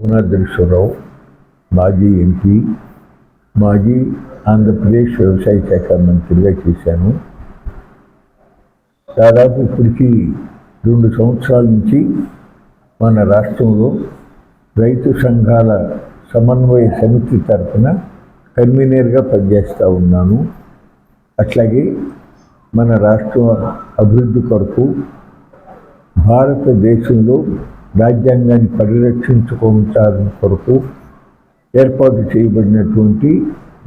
రఘునాథేశ్వరరావు మాజీ ఎంపీ మాజీ ఆంధ్రప్రదేశ్ వ్యవసాయ శాఖ మంత్రిగా చేశాను. దాదాపు ఇప్పటికి రెండు సంవత్సరాల నుంచి మన రాష్ట్రంలో రైతు సంఘాల సమన్వయ సమితి తరఫున కన్వీనర్గా పనిచేస్తూ ఉన్నాను. అట్లాగే మన రాష్ట్ర అభివృద్ధి కొరకు భారతదేశంలో రాజ్యాంగాన్ని పరిరక్షించుకుంటారు కొరకు ఏర్పాటు చేయబడినటువంటి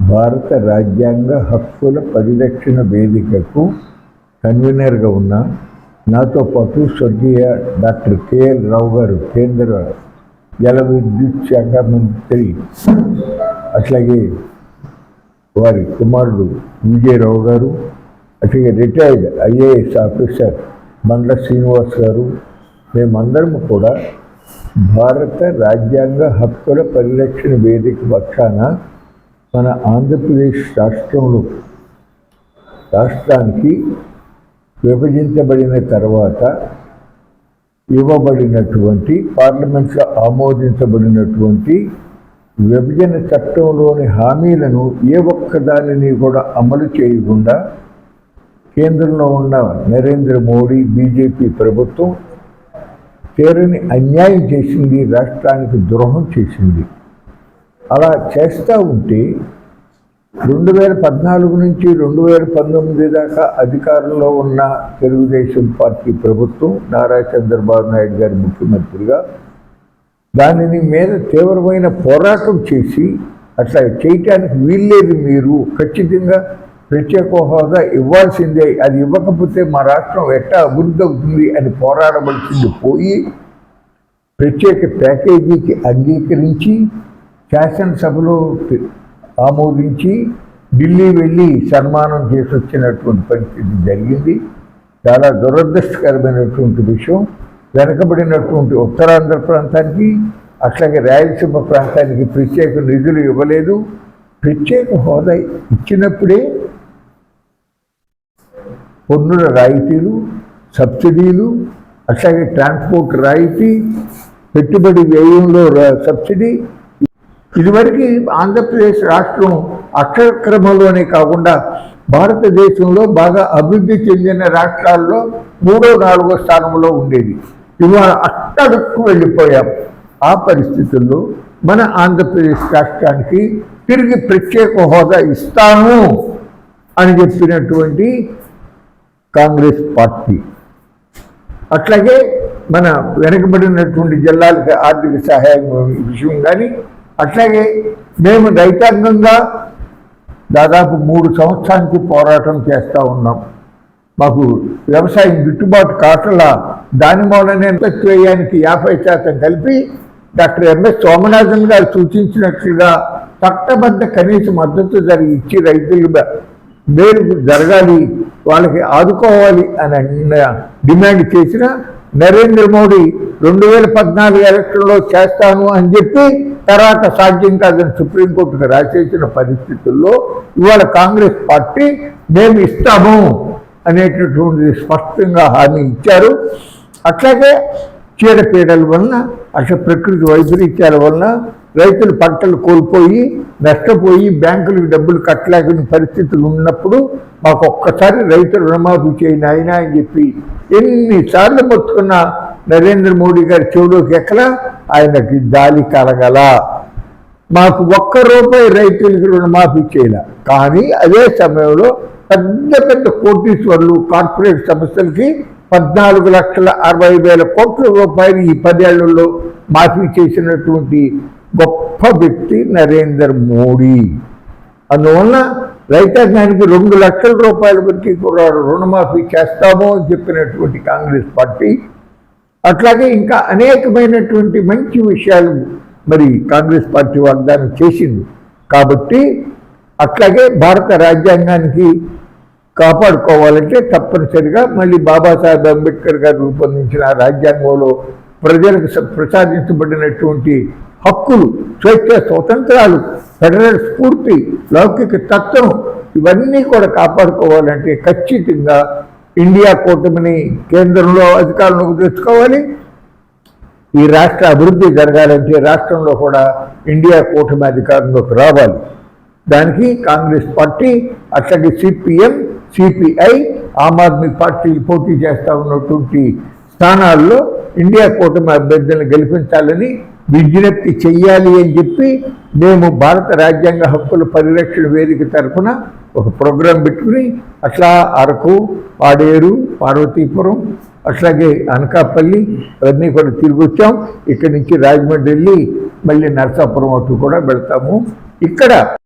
భారత రాజ్యాంగ హక్కుల పరిరక్షణ వేదికకు కన్వీనర్గా ఉన్న నాతో పాటు స్వర్గీయ డాక్టర్ కేఎల్ రావు గారు కేంద్ర జల విద్యుత్ శాఖ మంత్రి అట్లాగే వారి కుమారుడు విజయరావు గారు అట్లాగే retired IAS officer Bandla Srinivas గారు మేమందరం కూడా భారత రాజ్యాంగ హక్కుల పరిరక్షణ వేదిక పక్షాన మన ఆంధ్రప్రదేశ్ రాష్ట్రంలో రాష్ట్రానికి విభజించబడిన తర్వాత ఇవ్వబడినటువంటి పార్లమెంట్లో ఆమోదించబడినటువంటి విభజన చట్టంలోని హామీలను ఏ ఒక్క దానిని కూడా అమలు చేయకుండా కేంద్రంలో ఉన్న నరేంద్ర మోడీ బీజేపీ ప్రభుత్వం పేరుని అన్యాయం చేసింది రాష్ట్రానికి ద్రోహం చేసింది. అలా చేస్తూ ఉంటే రెండు వేల పద్నాలుగు నుంచి రెండు వేల పంతొమ్మిది దాకా అధికారంలో ఉన్న తెలుగుదేశం పార్టీ ప్రభుత్వం నారా చంద్రబాబు నాయుడు గారి ముఖ్యమంత్రిగా దానిని మీద తీవ్రమైన పోరాటం చేసి అట్లా చేయటానికి వీల్లేదు మీరు. ఖచ్చితంగా ప్రత్యేక హోదా ఇవ్వాల్సిందే. అది ఇవ్వకపోతే మా రాష్ట్రం ఎట్టా అభివృద్ధి అవుతుంది అని పోరాడవలసింది పోయి ప్రత్యేక ప్యాకేజీకి అంగీకరించి శాసనసభలో ఆమోదించి ఢిల్లీ వెళ్ళి సన్మానం చేసి వచ్చినటువంటి పరిస్థితి జరిగింది. చాలా దురదృష్టకరమైనటువంటి విషయం. వెనకబడినటువంటి ఉత్తరాంధ్ర ప్రాంతానికి అట్లాగే రాయలసీమ ప్రాంతానికి ప్రత్యేక నిధులు ఇవ్వలేదు. ప్రత్యేక హోదా ఇచ్చినప్పుడే పన్నుల రాయితీలు సబ్సిడీలు అట్లాగే ట్రాన్స్పోర్ట్ రాయితీ పెట్టుబడి వ్యయంలో సబ్సిడీ. ఇదివరకు ఆంధ్రప్రదేశ్ రాష్ట్రం అక్షరక్రమంలోనే కాకుండా భారతదేశంలో బాగా అభివృద్ధి చెందిన రాష్ట్రాల్లో మూడో నాలుగో స్థానంలో ఉండేది. ఇవాళ అట్టడుక్కు వెళ్ళిపోయాం. ఆ పరిస్థితుల్లో మన ఆంధ్రప్రదేశ్ రాష్ట్రానికి తిరిగి ప్రత్యేక హోదా ఇస్తాను అని చెప్పినటువంటి కాంగ్రెస్ పార్టీ. అట్లాగే మన వెనకబడినటువంటి జిల్లాలకు ఆర్థిక సహాయం విషయం కానీ అట్లాగే మేము రైతాంగంగా దాదాపు మూడు సంవత్సరానికి పోరాటం చేస్తూ ఉన్నాం. మాకు వ్యవసాయం గిట్టుబాటు కాకలా దాని మూలనే వ్యయానికి యాభై శాతం కలిపి డాక్టర్ ఎంఎస్ సోమనాథన్ గారు సూచించినట్లుగా చట్టబద్ధ కనీస మద్దతు ధర ఇచ్చి రైతులు మేలు జరగాలి వాళ్ళకి ఆదుకోవాలి అని డిమాండ్ చేసిన నరేంద్ర మోడీ రెండు వేల పద్నాలుగు ఎలక్షన్లో చేస్తాను అని చెప్పి తర్వాత సాధ్యం కాదని సుప్రీంకోర్టుకు రాసేసిన పరిస్థితుల్లో ఇవాళ కాంగ్రెస్ పార్టీ మేము ఇస్తాము అనేటటువంటి స్పష్టంగా హామీ ఇచ్చారు. అట్లాగే చీడపీడల వలన అసలు ప్రకృతి వైపరీత్యాల వలన రైతులు పంటలు కోల్పోయి నష్టపోయి బ్యాంకులకు డబ్బులు కట్టలేకని పరిస్థితులు ఉన్నప్పుడు మాకు ఒక్కసారి రైతు రుణమాఫీ చేయని ఆయన అని చెప్పి ఎన్నిసార్లు మొత్తుకున్న నరేంద్ర మోడీ గారి చెవులోకి ఎక్కల? ఆయనకి దాలి కలగల. మాకు ఒక్క రూపాయి రైతులకి రుణమాఫీ చేయాల. కానీ అదే సమయంలో పెద్ద పెద్ద కోటీశ్వర్లు కార్పొరేట్ సంస్థలకి పద్నాలుగు లక్షల అరవై వేల కోట్ల రూపాయలు ఈ పదేళ్ళలో మాఫీ చేసినటువంటి గొప్ప వ్యక్తి నరేందర్ మోడీ. అందువల్ల రైతాంగానికి రెండు లక్షల రూపాయల వరకు కూడా రుణమాఫీ చేస్తామో అని చెప్పినటువంటి కాంగ్రెస్ పార్టీ. అట్లాగే ఇంకా అనేకమైనటువంటి మంచి విషయాలు మరి కాంగ్రెస్ పార్టీ వాగ్దానం చేసింది. కాబట్టి అట్లాగే భారత రాజ్యాంగానికి కాపాడుకోవాలంటే తప్పనిసరిగా మళ్ళీ బాబాసాహెబ్ అంబేద్కర్ గారు రూపొందించిన రాజ్యాంగంలో ప్రజలకు ప్రసాదించబడినటువంటి హక్కులు స్వేచ్ఛ స్వతంత్రాలు ఫెడరల్ స్ఫూర్తి లౌకిక తత్వం ఇవన్నీ కూడా కాపాడుకోవాలంటే ఖచ్చితంగా ఇండియా కూటమిని కేంద్రంలో అధికారంలోకి తెచ్చుకోవాలి. ఈ రాష్ట్ర అభివృద్ధి జరగాలంటే రాష్ట్రంలో కూడా ఇండియా కూటమి అధికారంలోకి రావాలి. దానికి కాంగ్రెస్ పార్టీ అట్లాగే సిపిఎం సిపిఐ ఆమ్ ఆద్మీ పార్టీలు పోటీ చేస్తా ఉన్నటువంటి స్థానాల్లో ఇండియా కూటమి అభ్యర్థులను గెలిపించాలని విజ్ఞప్తి చెయ్యాలి అని చెప్పి మేము భారత రాజ్యాంగ హక్కుల పరిరక్షణ వేదిక తరఫున ఒక ప్రోగ్రాం పెట్టుకుని అట్లా అరకు పాడేరు పార్వతీపురం అట్లాగే అనకాపల్లి అవన్నీ కూడా తిరిగి వచ్చాం ఇక్కడి నుంచి రాజమండ్రి వెళ్ళి మళ్ళీ నరసాపురం అటు కూడా వెళ్తాము. ఇక్కడ